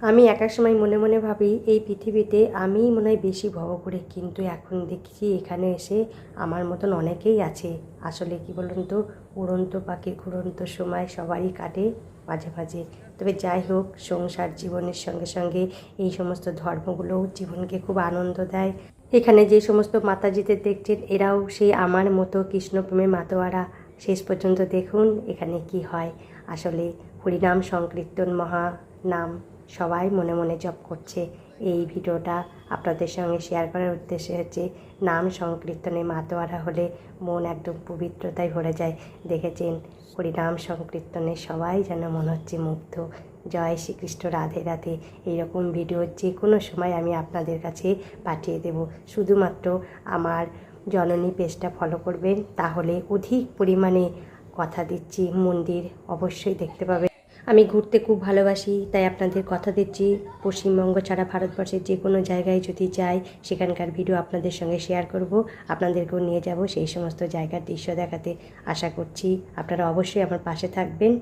আমি এক এক সময় মনে মনে ভাবি, এই পৃথিবীতে আমিই মনে হয় বেশি ভব করে, কিন্তু এখন দেখছি এখানে এসে আমার মতন অনেকেই আছে। আসলে কি বলুন তো, উড়ন্ত পাখির ঘুরন্ত সময় সবারই কাটে মাঝে মাঝে। তবে যাই হোক, সংসার জীবনের সঙ্গে সঙ্গে এই সমস্ত ধর্মগুলোও জীবনকে খুব আনন্দ দেয়। এখানে যে সমস্ত মাতাজিদের দেখছেন, এরাও সেই আমার মতো কৃষ্ণপ্রেমে মাতোয়ারা। শেষ পর্যন্ত দেখুন এখানে কি হয়। আসলে হরিনাম সংকীর্তন মহা নাম। সবাই মনে মনে জপ করছে। এই ভিডিওটা আপনাদের সঙ্গে শেয়ার করার উদ্দেশ্য হচ্ছে, নাম সংকীর্তনে মাতোয়ারা হলে মন একদম পবিত্রতায় ভরে যায়। দেখেছেন? হরিনাম সংকীর্তনে সবাই যেন মনে হচ্ছে মুগ্ধ। জয় শ্রীকৃষ্ণ, রাধে রাধে। এইরকম ভিডিও যে কোনো সময় আমি আপনাদের কাছে পাঠিয়ে দেব। শুধুমাত্র আমার জননী পেজটা ফলো করবেন, তাহলে অধিক পরিমাণে কথা দিচ্ছি। মন্দির অবশ্যই দেখতে পাবেন আমি ঘুরতে খুব ভালোবাসি, তাই আপনাদের কথা দিচ্ছি। পশ্চিমবঙ্গ ছাড়া ভারতবর্ষের যে কোনো জায়গায় যদি যাই, সেখানকার ভিডিও আপনাদের সঙ্গে শেয়ার করব। আপনাদেরকেও নিয়ে যাব সেই সমস্ত জায়গার দৃশ্য দেখাতে। আশা করছি আপনারা অবশ্যই আমার পাশে থাকবেন।